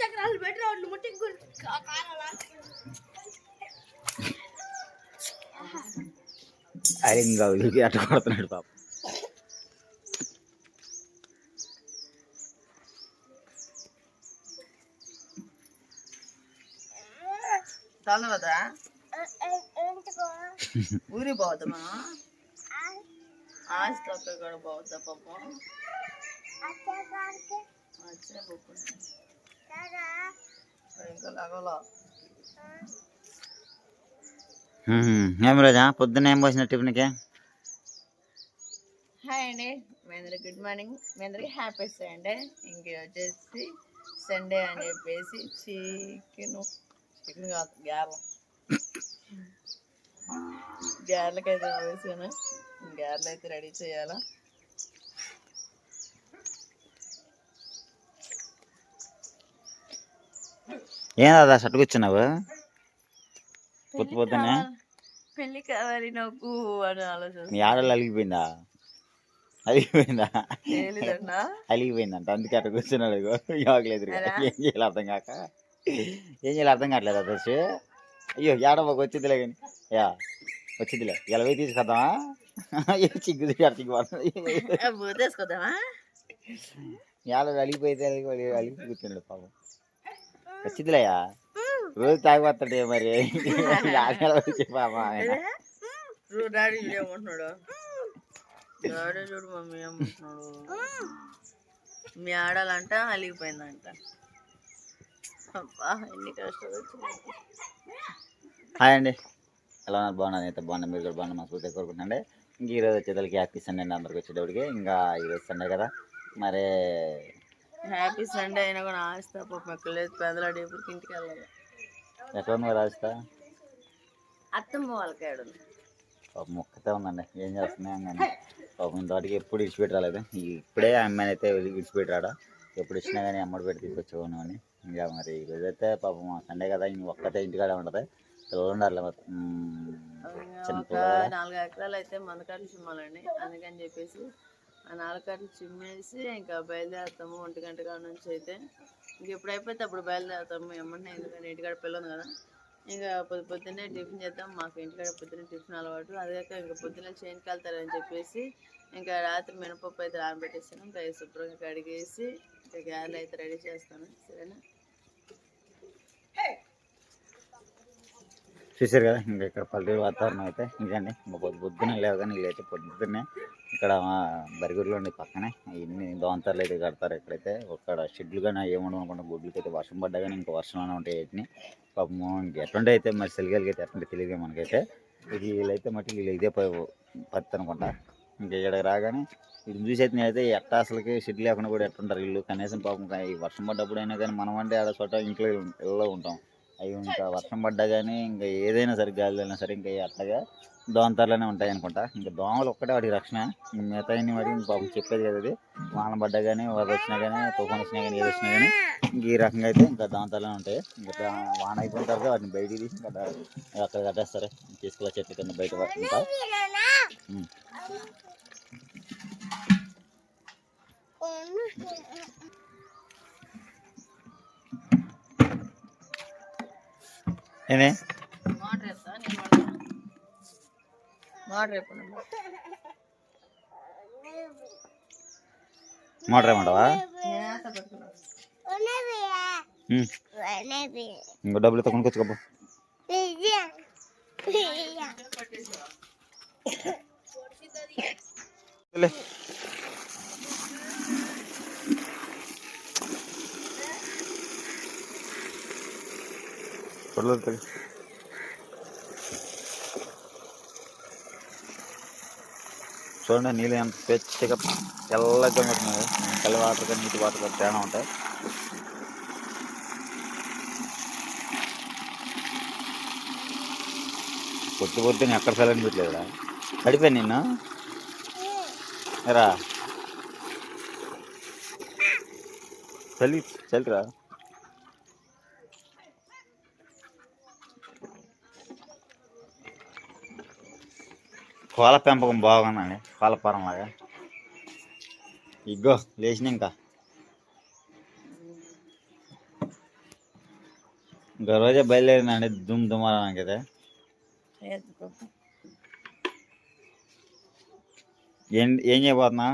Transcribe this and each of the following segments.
చక్రాలు పెట్టి రెండు ముట్టి అరే ఇంకా ఉలికి అట్ట కొడుతున్నాడు పాప. తలవదా ఊరి పోతామా అక్కడ కూడా పోతా పాపం? అచ్చే పోకుండా. ఏం రోజా? పొద్దున్న ఏం పోసిన టిఫిన్కి? హాయ్ అండి. మీ అందరికి గుడ్ మార్నింగ్. మీ అందరికి హ్యాపీ సండే. ఇంక వచ్చేసి సండే అని చెప్పేసి చికెన్ చికెన్ కాదు గ్యార్ల గ్యార్లకైతే వేసాను గ్యార్లు అయితే రెడీ చేయాలా? ఏం దాదా షర్ట్ కూర్చున్నావు పొద్దు పొద్దున్నే పెళ్ళి కావాలి నాకు అని ఆలోచన నీ ఆడలు అలిగిపోయిందా? అలిగిపోయిందా? అలిగిపోయిందంట అందుకే అట్ట కూర్చున్నాడు యోగలేదు? ఏం చేయాలి అర్థం కాక. ఏం చేయాలి అర్థం కావట్లేదు అదర్శి అయ్యో ఏడమ్మకి వచ్చిందిలే కానీ. యా వచ్చిందిలే. ఇలా పోయి తీసుకొద్దామా? ఏ చిగ్గు అర్థం బూతేసుకోదామా ఏడ అలిగిపోయితే అలిగి అలిగి కూర్చున్నాడు పాపం. వచ్చిందిలేయా? రోజు తాగిపోతాడే మరి. ఆడేలా వచ్చి పాపం ఆయన. చూడు డాడీ చూడు ఏమంటున్నాడు? డాడీ చూడు మమ్మీ ఏమంటున్నాడు? మీ ఆడాలంట అలిగిపోయిందంట. అబ్బా ఎన్ని కష్టాలు హాయ్ అండి. ఎలా ఉన్నారు? బాగున్నాను అయితే బాగున్నా. మీరు కూడా బాగున్నా. మనస్ఫూర్తిగా కోరుకుంటుండే ఇంక ఈరోజు వచ్చేదానికి హ్యాపీ సండే అండి అందరికి వచ్చేటప్పటికి ఇంకా ఈరోజు సండే కదా. మరి హ్యాపీ సండే అయినా కూడా ఆస్తా పాపం లేదు. పెదలాడి ఎప్పటికి ఇంటికి వెళ్ళాలి ఎక్కడ ఉన్నారు రాస్తా అత్తమ్మ వాళ్ళకి ఆడు పాపం మొక్కతే ఉందండి. ఏం చేస్తున్నాం కానీ పాపం ఇంతవరకు ఎప్పుడు ఇడిచిపెట్టి రాలేదు ఇప్పుడే అమ్మాయిని అయితే ఇడిచిపెట్టి రాడా ఎప్పుడు ఇచ్చినా కానీ అమ్మడి పెట్టి తీసుకొచ్చేవాను అని ఇంకా మరి ఈరోజు అయితే పాపం సండే కదా ఇంక ఒక్కతే ఇంటికాడే ఉంటుంది. పిల్లలు ఉండాలి మరి. చిన్న పిల్లలు నాలుగు ఎకరాలు అయితే మందకాట్లు చిమ్మాలండి అందుకని చెప్పేసి ఆ నాలుగు చిమ్మేసి ఇంకా బయలుదేరుతాము. ఒంటి గంట కాడ నుంచి అయితే ఇంక ఎప్పుడు అయిపోతే అప్పుడు బయలుదేరుతాము. ఏమన్నా ఎందుకంటే ఇంటికాడ పిల్లలు కదా. ఇంకా పొద్దు పొద్దున్నే టిఫిన్ చేద్దాం. మాకు ఇంటికాడ పొద్దున్నే టిఫిన్ అలవాటు. అదే ఇంకా పొద్దున్నే చేనుకి వెళ్తారని చెప్పేసి ఇంకా రాత్రి మినపప్పు అయితే నానబెట్టేస్తాను ఇంకా శుభ్రంగా కడిగేసి ఇంకా గ్యారెలు అయితే రెడీ చేస్తాను. సరేనా? చూసారు కదా ఇంకా ఇక్కడ పల్లెటూరు వాతావరణం అయితే ఇంకండి ఇంకా పొద్దు పొద్దున్న లేవు కానీ వీళ్ళైతే పొద్దున్నే ఇక్కడ బరిగూరులో ఉండే పక్కనే. ఇన్ని దోంతర్లు అయితే కడతారు ఇక్కడైతే. ఒక షెడ్లు కానీ ఏముండవు అనుకుంటే. గుడ్లకి అయితే వర్షం పడ్డా కానీ ఇంకా వర్షంలోనే ఉంటాయి వీటిని. పాపము ఇంక అయితే మరి సెలిగలకి అయితే ఎటువంటి తెలియదు మనకైతే. ఇది వీళ్ళైతే మట్టి వీళ్ళు ఇదే పత్తి అనుకుంటా. ఇంకా ఇక్కడ రాగానే ఇది చూసి అయితే నేనైతే ఎట్ట అసలుకి షెడ్ లేకుండా కూడా ఎట్టుంటారు వీళ్ళు. కనీసం పాపం ఈ వర్షం పడ్డప్పుడు అయినా కానీ మనం అంటే ఆడ చోట ఇంట్లో ఇళ్ళలో ఉంటాం. అవి ఇంకా వర్షం పడ్డా కానీ ఇంకా ఏదైనా సరే గాలి సరే ఇంకా అట్లాగా దోమతరలోనే ఉంటాయి అనుకుంటా. ఇంకా దోమలు ఒక్కటే వాటికి రక్షణ. మిగతా మరి పాపం చెప్పేది కదా అది వాన పడ్డా కానీ వరద వచ్చినా కానీ తుఫాన్ వచ్చినా కానీ ఏది వచ్చినా కానీ ఇంక ఈ రకంగా అయితే ఇంకా దోమతరలోనే ఉంటాయి. ఇంకా వాన అయిపోయిన తర్వాత వాటిని బయటికి తీసి ఇంకా అక్కడ కట్టేస్తారు. తీసుకెళ్ళి చెట్ల కింద బయట ఉంటా. ఉమ్. ఏమే మోటర్ ఏమంటావా. ఇంకో డబ్బులు అయితే కొనుక్కొచ్చుకోపో లే. పర్లేదు. చూడండి నీళ్ళు ఎంత పెచ్చగా తెల్లగా ఉంటుంది తెల్ల వాటర్ నీటి వాటర్ తేడా ఉంటాయి. పొద్దు పొద్దున్న ఎక్కడ సెలవు పెట్టలేదు రా. పడిపోయి నిన్ను. రా. చలి చలిరా. కోళ్ళ పెంపకం బాగుందండి కోళ్ళ ఫారం లాగా. ఇగ్గో లేచిన ఇంకా. ఇంకా రోజే బయలుదేరిందండి దుమ్ దుమారానికి అయితే. ఏం ఏం చేయబోతున్నా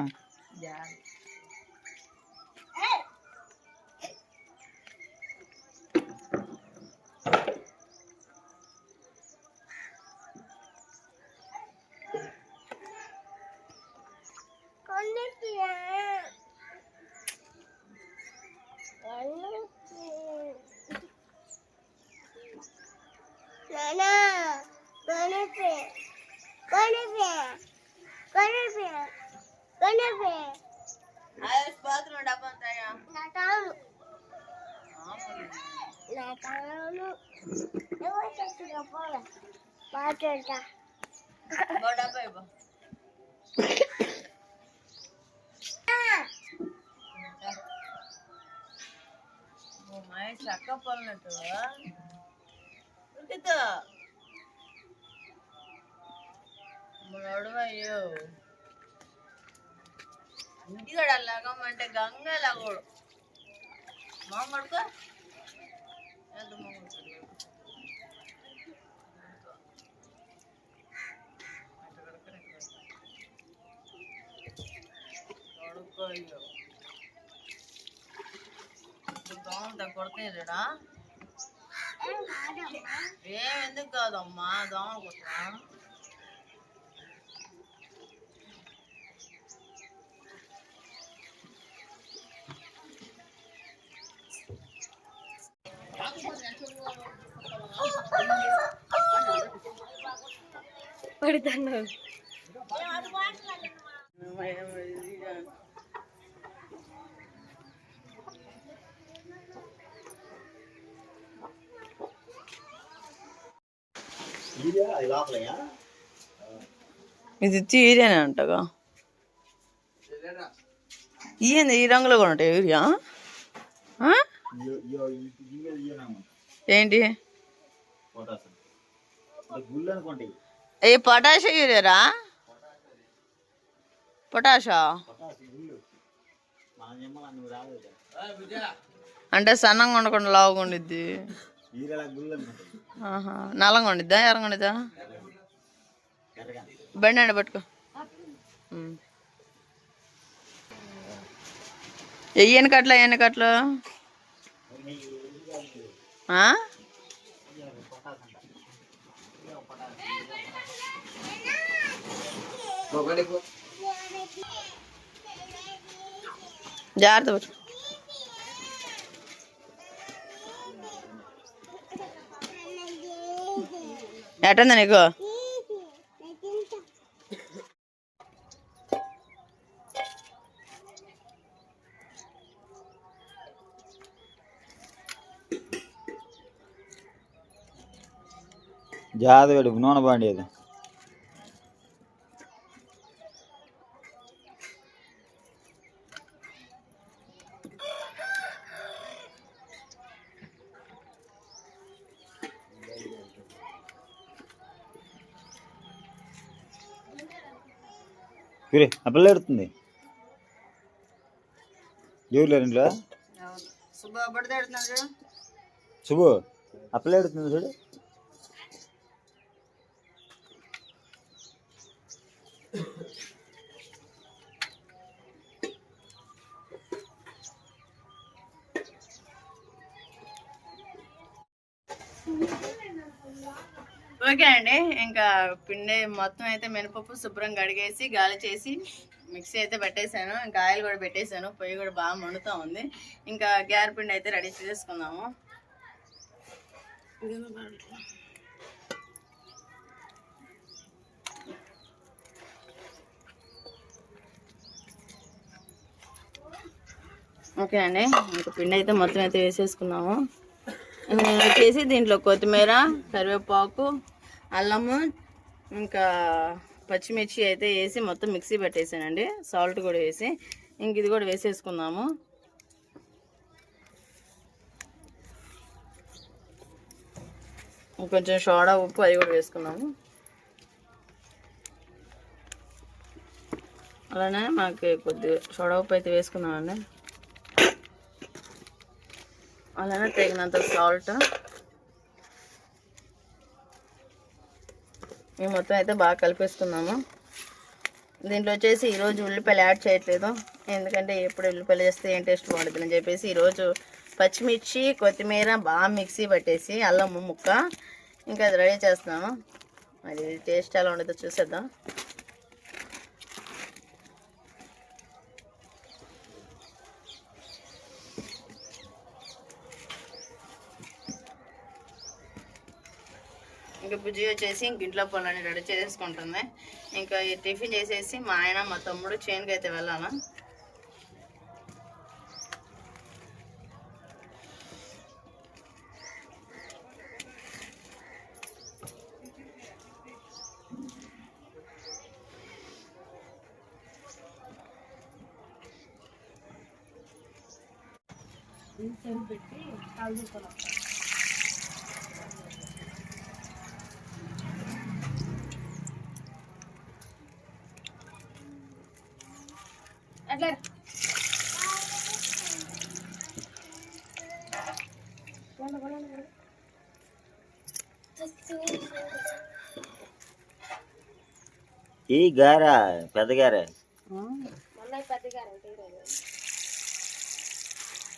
మాట్లాడతా డబ్బా ఇవ్వ మహేష్ ఇంటికాడ లాగమంటే గంగ లాగోడు మామడుకో ఎంత అయ్యో దోమలు కొడుతున్నాడా ఏం ఎందుకు కాదమ్మా దోమలు కొట్టా పడుతున్నాను ఇది తీరేనే అంటగా. ఏంది ఈ రంగులో కూడా ఉంటాయి యూరియా? ఏంటి? ఏ పొటాష్ యూరియారా పొటాషా? అంటే సన్నంగా ఉండకుండా లావుగా ఉండిద్ది. ఆహా నల్లంగా ఉండిద్దా ఎర్రంగా ఉండిద్దా బండి అండి పట్టుకో ఉమ్. ఎయ్యి ఎన్ని కట్ల ఎన్ని కట్లు ఆ? జాగ్రత్త పట్టు ఎట్టందా నీకు జాదవేడు నూనె బాండి అది చూరే ఆ పిల్ల ఎడుతుంది ఎవరు లేరు ఇంట్లో? శుభు ఆ పిల్ల ఎడుతుంది చూడు? ఇంకా పిండి మొత్తం అయితే మినపప్పు శుభ్రంగా కడిగేసి గాలి చేసి మిక్సీ అయితే పెట్టేశాను ఇంకా ఆయిల్ కూడా పెట్టేశాను పొయ్యి కూడా బాగా మండుతూ ఉంది. ఇంకా గ్యార్ పిండి అయితే రెడీ చేసుకుందాము. ఓకే అండి. ఇంకా పిండి అయితే మొత్తం అయితే వేసేసుకున్నాము. చేసి దీంట్లో కొత్తిమీర కరివేపాకు అల్లము ఇంకా పచ్చిమిర్చి అయితే వేసి మొత్తం మిక్సీ పెట్టేసానండి. సాల్ట్ కూడా వేసి. ఇంక ఇది కూడా వేసేసుకుందాము. కొంచెం సోడా ఉప్పు అది కూడా వేసుకున్నాము అలానే మాకు కొద్దిగా సోడా ఉప్పు అయితే వేసుకున్నామండి అలానే తగినంత సాల్ట్. మేము మొత్తం అయితే బాగా కలిపేసుకున్నాము దీంట్లో వచ్చేసి ఈరోజు ఉల్లిపాయలు యాడ్ చేయట్లేదు. ఎందుకంటే ఎప్పుడు ఉల్లిపాయలు చేస్తే ఏం టేస్ట్ బాగుంటుంది అని చెప్పేసి ఈరోజు పచ్చిమిర్చి కొత్తిమీర బాగా మిక్సీ పట్టేసి అల్లం ముక్క. ఇంకా అది రెడీ చేస్తున్నాము. అది టేస్ట్ ఎలా ఉండదో చూసేద్దాం ఇంకా బుజ్జి వచ్చేసి ఇంక ఇంట్లో పనులన్నీ రెడీ చేసుకుంటుంది. ఇంకా ఈ టిఫిన్ చేసేసి మా ఆయన మా తమ్ముడు చేనుకి అయితే వెళ్ళాలా. అట్లా ఈ గారా పెద్ద గారే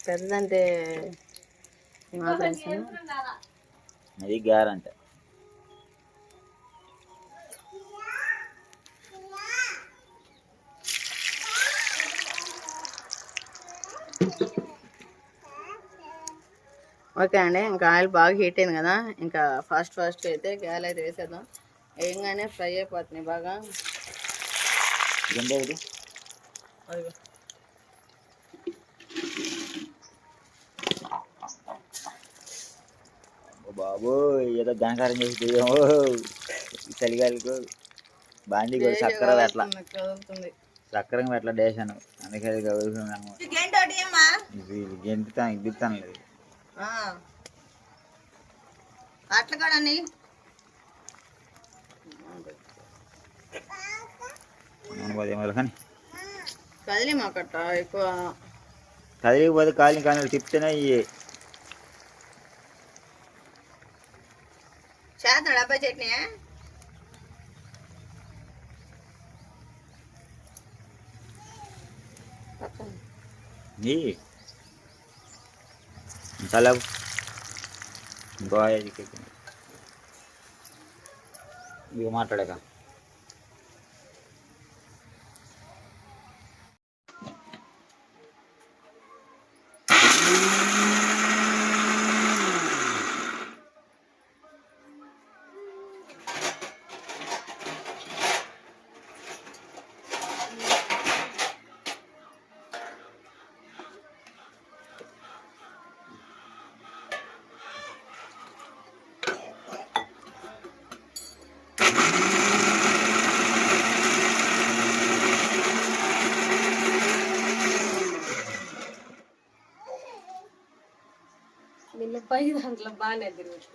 పెద్దదంటే? అది గారంటే. ఓకే అండి ఇంకా ఆయిల్ బాగా హీట్ అయింది కదా ఇంకా ఫాస్ట్ ఫాస్ట్ అయితే గాలి అయితే వేసేద్దాం. వేయంగానే ఫ్రై అయిపోతున్నాయి బాగా. ఇది. ఓ బాబు ఏదో ఘనకారం చేసి చలిగాలికి బాండీ కూడా చక్కర కదులుతుంది. చక్కరంగా ఎట్లా డేసాను అందుకే అది కదులుతున్నాము ఇది గెంటుతాను లేదు. ఆ. అట్లా కూడా అనుకోదు ఏమో కానీ కదిలి మాకట్ట ఎక్కువ కదిలిపోతే కాలిని కానీ తిప్పితేనే ఇవి చేస్తాడు అబ్బాయి చట్నీ ఇవి ఇంకా లేవు ఇంకో ఐదు కేజీ. ఇక మాట్లాడాక నిన్న పై దాంట్లో బాగానే తిరుగుతుంది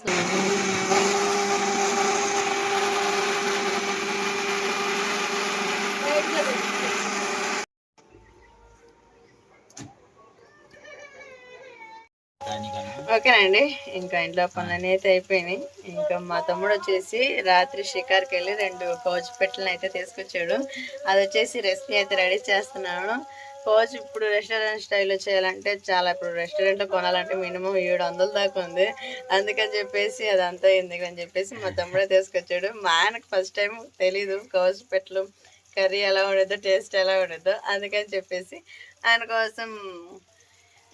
తిరుగుతుందంట అసలు ఓకేనండి ఇంకా ఇంట్లో పనులన్నీ అయితే అయిపోయినాయి. ఇంకా మా తమ్ముడు వచ్చేసి రాత్రి షికార్కి వెళ్ళి రెండు కోచ్ పెట్టలను అయితే తీసుకొచ్చాడు. అది వచ్చేసి రెసిపీ అయితే రెడీ చేస్తున్నాను. కోచ్ ఇప్పుడు రెస్టారెంట్ స్టైల్లో చేయాలంటే చాలా ఇప్పుడు రెస్టారెంట్లో కొనాలంటే మినిమం ఏడు వందల దాకా ఉంది. అందుకని చెప్పేసి అదంతా ఎందుకని చెప్పేసి మా తమ్ముడే తీసుకొచ్చాడు. మా ఆయనకు ఫస్ట్ టైం తెలీదు కోచ్ పెట్టలు కర్రీ ఎలా ఉండదో టేస్ట్ ఎలా ఉండదో అందుకని చెప్పేసి ఆయన కోసం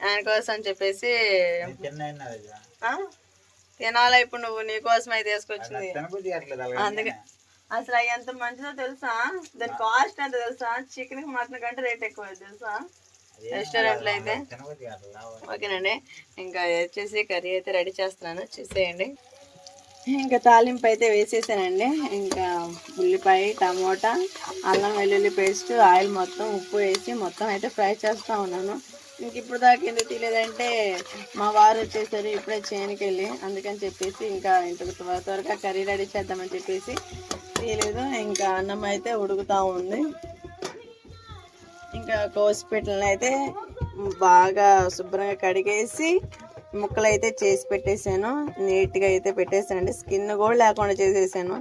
ఆయన కోసం చెప్పేసి? తినాలా ఇప్పుడు నువ్వు? నీ కోసమే తీసుకొచ్చింది. అందుకే అసలు అవి ఎంత మంచిదో తెలుసా? దాని కాస్ట్ ఎంత తెలుసా? చికెన్ మటన్ కంటే రేట్ ఎక్కువ తెలుసా? రెస్టారెంట్లో అయితే. ఓకేనండి. ఇంకా వచ్చేసి కర్రీ అయితే రెడీ చేస్తున్నాను. చూసేయండి. ఇంకా తాలింపు అయితే వేసేసానండి. ఇంకా ఉల్లిపాయ టమోటా అల్లం వెల్లుల్లి పేస్ట్ ఆయిల్ మొత్తం ఉప్పు వేసి మొత్తం అయితే ఫ్రై చేస్తూ ఉన్నాను. ఇంక ఇప్పుడు దాకా ఎందుకు తీయలేదంటే మా వారు వచ్చేసరి ఇప్పుడే చేయనికి వెళ్ళి అందుకని చెప్పేసి ఇంకా ఇంత త్వర త్వరగా కర్రీ రెడీ చేద్దామని చెప్పేసి తీయలేదు ఇంకా అన్నం అయితే ఉడుకుతూ ఉంది. ఇంకా కోసిపెట్టలను అయితే బాగా శుభ్రంగా కడిగేసి ముక్కలు అయితే చేసి పెట్టేశాను నీట్గా అయితే పెట్టేశానండి స్కిన్ కూడా లేకుండా చేసేసాను.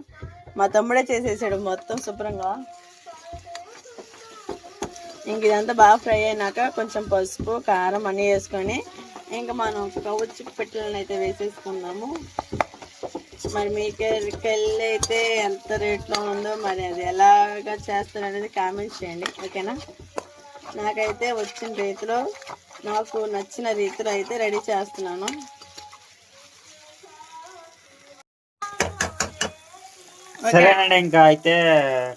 మా తమ్ముడే చేసేసాడు మొత్తం శుభ్రంగా. ఇంక ఇదంతా బాగా ఫ్రై అయినాక కొంచెం పసుపు కారం అన్నీ వేసుకొని ఇంకా మనం కవచ్చు పెట్టెలను అయితే వేసేసుకున్నాము మరి మీకు వెళ్ళి అయితే ఎంత రేట్లో ఉందో మరి అది ఎలాగా చేస్తారు అనేది కామెంట్ చేయండి ఓకేనా? నాకైతే వచ్చిన రీతిలో నాకు నచ్చిన రీతిలో అయితే రెడీ చేస్తున్నాను. సరేనండి ఇంకా అయితే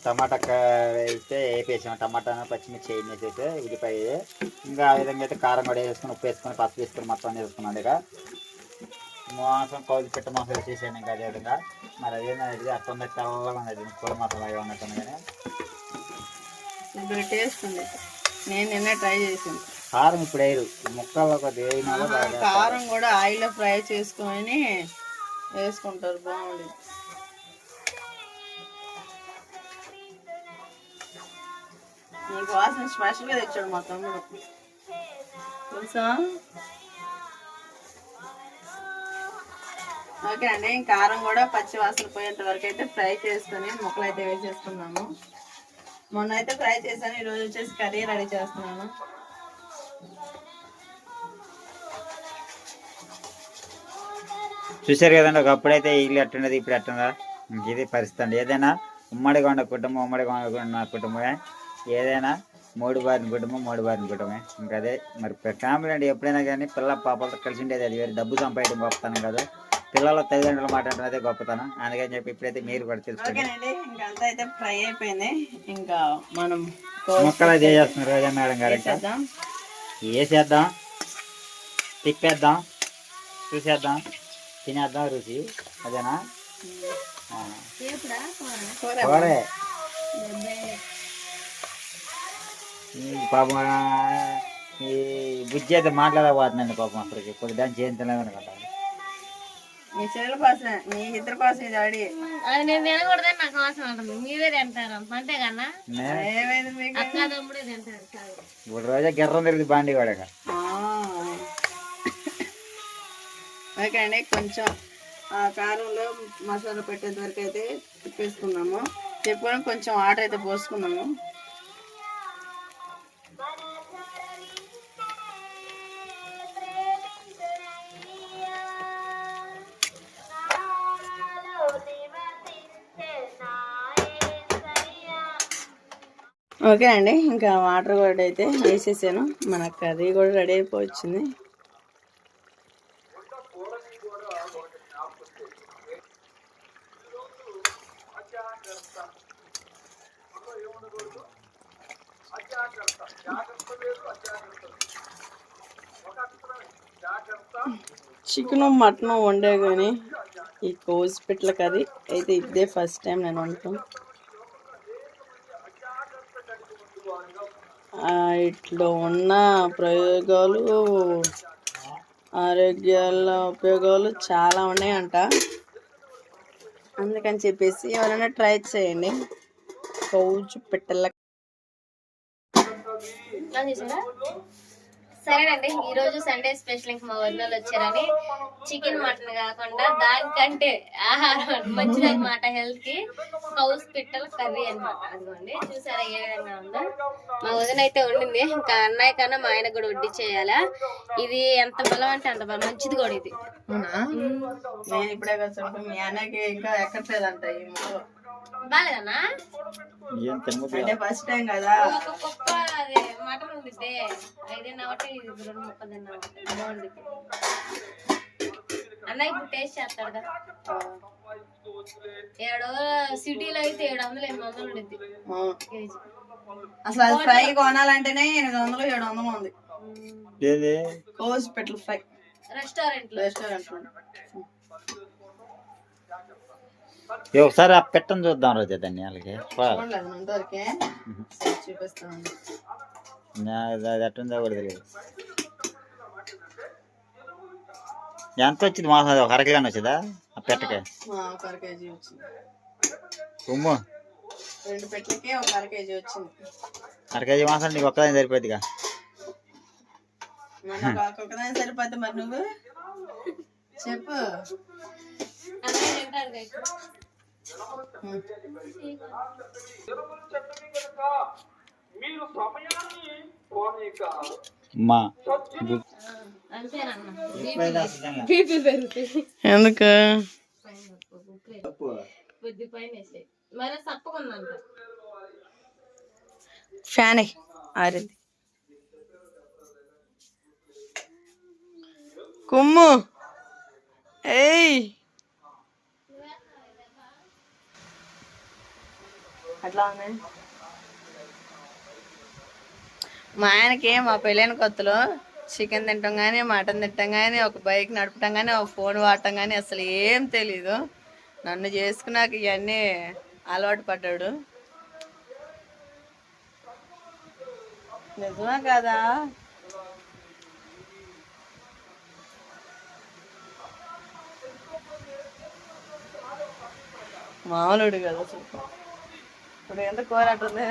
టమాటా వేస్తే అయితే వేపేసాం టమాటా పచ్చిమిర్చి వేసేసి ఉల్లిపాయ ఇంకా ఆ విధంగా అయితే కారం కూడా వేసుకుని ఉప్పు వేసుకొని పసుపు వేసుకొని మొత్తం వేసుకున్నాడు ఇక. మాంసం కౌలు పెట్ట మాంసం వేసేసాను ఇంకా అదే విధంగా. మరి అదేంటంటే అట్లా తెల్లగా ఉన్నది కూర మసాలా అవి ఉన్నట్టుంది కానీ. ఇప్పుడు టేస్ట్ ఉంది. నేను నిన్న ట్రై చేసాను కారం ఇప్పుడు వేయరు. ముక్కల్లో కొద్దిగా కారం కూడా ఆయిల్లో ఫ్రై చేసుకొని వేసుకుంటారు బాగుంది నీకు వాసన స్పెషల్గా తెచ్చాడు మా తమ్ముడు. తెలుసా? ఓకే అండి కారం కూడా పచ్చి వాసన పోయేంత వరకు అయితే ఫ్రై చేసుకొని ముక్కలు అయితే వేసేసుకున్నాము మొన్న అయితే ఫ్రై చేశాను ఈరోజు వచ్చేసి కర్రీ రెడీ చేస్తున్నాను. చూశారు కదండి ఒకప్పుడైతే ఇల్లు ఎట్టున్నది ఇప్పుడు ఎట్టున్నదా ఇంక ఇది పరిస్థితి అండి. ఏదైనా ఉమ్మడిగా ఉన్న కుటుంబం ఉమ్మడిగా ఉన్న కుటుంబమే. ఏదైనా మూడు బారిన కుటుంబం మూడు బారిన కుటుంబమే. ఇంకా అదే మరి ఫ్యామిలీ అండి ఎప్పుడైనా కానీ పిల్ల పాపలతో కలిసి ఉండేది అది వేరే. డబ్బు సంపాదించడం గొప్పతనం కాదు. పిల్లల తల్లిదండ్రులు మాట్లాడడం అదే గొప్పతనం. అందుకని చెప్పి ఇప్పుడైతే మీరు కూడా తెలుసుకోండి ఇంకా అంతా అయితే ఫ్రై అయిపోయింది. ఇంకా మనం మొక్కలు చేస్తున్నారు రోజా మేడం గారు వేసేద్దాం తిప్పేద్దాం చూసేద్దాం తినేద్దాం రుచి. అదేనా. కూర. పాపం ఈ బుజ్జి అయితే మాట్లాడబోతుందండి పాపం అసలుకి దాన్ని చేయించలేము అనుకుంటా మీ చెల్లెల కోసం మీ ఇద్దరి కోసం ఇది అడి అది నేను తినకూడదని నాకు అవసరం ఉంటుంది మీరే తింటారు అంతే కన్నా? ఏమైంది మీకు? అక్క తమ్ముడే తింటారు. ఇప్పుడు రోజా గిర్రం తిరిగి బాండి. ఓకే అండి కొంచెం ఆ కారంలో మసాలా పెట్టేంత వరకు అయితే తిప్పేసుకున్నాము. తిప్పుకొని కొంచెం వాటర్ అయితే పోసుకున్నాము. ఓకే అండి ఇంకా వాటర్ కూడా అయితే వేసేసాను. మన కర్రీ కూడా రెడీ అయిపోవచ్చింది. చికెన్ మటన్ వండే కానీ ఈ కోసి పిట్ల కర్రీ అయితే ఇదే ఫస్ట్ టైం నేను వండుతాను. వీటిలో ఉన్న ప్రయోగాలు ఆరోగ్యాల ఉపయోగాలు చాలా ఉన్నాయంట. అందుకని చెప్పేసి ఎవరైనా ట్రై చేయండి. కౌచు పెట్టలే చేసారా సరేనండి ఈ రోజు సండే స్పెషల్ ఇంక మా వదినలు వచ్చారని చికెన్ మటన్ కాకుండా దానికంటే ఆహారం మంచిది అనమాట హెల్త్కి. కౌస్ పిట్టల కర్రీ అన్నమాట. అదిగోండి చూసారా ఏ విధంగా ఉందో. మా వదిన అయితే వండింది. ఇంకా అన్నయ్య కన్నా మా ఆయన కూడా వడ్డీ చేయాలా ఇది ఎంత బలం అంటే అంత బలం. మంచిది కూడా ఇది. నేను ఇప్పుడే మీ అన్నకి ఇంకా ఎక్కట్లేదంట ఈ ఏం అంటే ఫస్ట్ టైం కదా. ఒక కుక్క అదే మటన్ ఉండిద్దే. ఐదైనా ఒకటి ఇది రెండు ముక్క తిన్నా అన్నయ్య ఇప్పుడు టేస్ట్ చేస్తాడు కదా. ఏడు సిటీలో అయితే ఏడు వందలు ఎనిమిది వందలు ఉండిద్ది. కేజీ. అసలు అది ఫ్రై కొనాలంటేనే ఎనిమిది వందలు ఏడు వందలు ఉంది. ఏది? కోసి పెట్టలు ఫ్రై. రెస్టారెంట్లో రెస్టారెంట్ ఒకసారి ఆ పెట్టని చూద్దాం రోజు దాన్ని అది కూడా తెలియదు. ఎంత వచ్చింది మాసం? ఒక అరకిలోనే వచ్చిందా? ఆ పెట్టకే. ఆ, ఒక అర కేజీ వచ్చింది. ఉమ్ము. రెండు పెట్టలకి ఒక అర కేజీ వచ్చింది. అర కేజీ మాసం నీకు ఒక్కదాని సరిపోద్దిగా సరిపోతే మరి నువ్వు? చెప్పు. మీరు సమయాన్ని పోనీక మా ఎందుకు? ఫ్యాన్ ఆరింది. కుమ్ము. ఏయ్. అట్లా మా ఆయనకి మా పెళ్ళైన కొత్తలో చికెన్ తింటాం కానీ మటన్ తింటాం కానీ ఒక బైక్ నడపటం కానీ ఒక ఫోన్ వాడటం కానీ అసలు ఏం తెలీదు. నన్ను చేసుకున్నాక ఇవన్నీ అలవాటు పడ్డాడు. నిజమా కదా? మామూలుడు కదా అసలు ఇప్పుడు ఎంత కోరాటుంది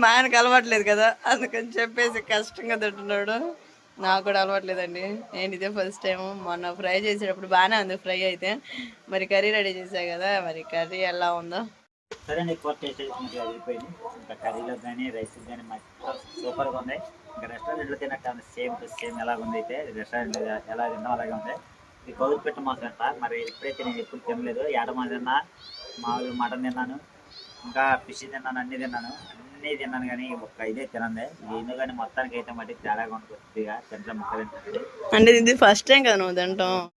మా ఆయనకు అలవాట్లేదు కదా అందుకని చెప్పేసి కష్టంగా తింటున్నాడు. నాకు కూడా అలవాట్లేదండి. నేను ఇదే ఫస్ట్ టైం మొన్న ఫ్రై చేసేటప్పుడు బాగానే ఉంది ఫ్రై అయితే. మరి కర్రీ రెడీ చేశా కదా మరి కర్రీ ఎలా ఉందో? సరే నీకు కూర టేస్ట్ ఇంకా కర్రీలో కానీ రైస్ కానీ మొత్తం సూపర్గా ఉంది. ఇంకా రెస్టారెంట్లో తిన్నట్టు సేమ్ సేమ్ ఎలాగ ఉంది అయితే రెస్టారెంట్లో ఎలా తిన్నాం అలాగే ఉంది. ఇది కౌలు పెట్ట మాసం అంట మరి ఇప్పుడైతే నేను ఎప్పుడు తినలేదు. ఏడమా తిన్నా. మామూలు మటన్ తిన్నాను. ఇంకా ఫిష్ తిన్నాను అన్నీ తిన్నాను. అన్నీ తిన్నాను కానీ ఒక్క ఇదే తినండి నేను కానీ మొత్తానికి అయితే మట్టి తేడాగా ఉంటుంది. కొద్దిగా తింటే ముక్క తింటుంది. అంటే ఇది ఫస్ట్ టైం కదా నువ్వు తింటాం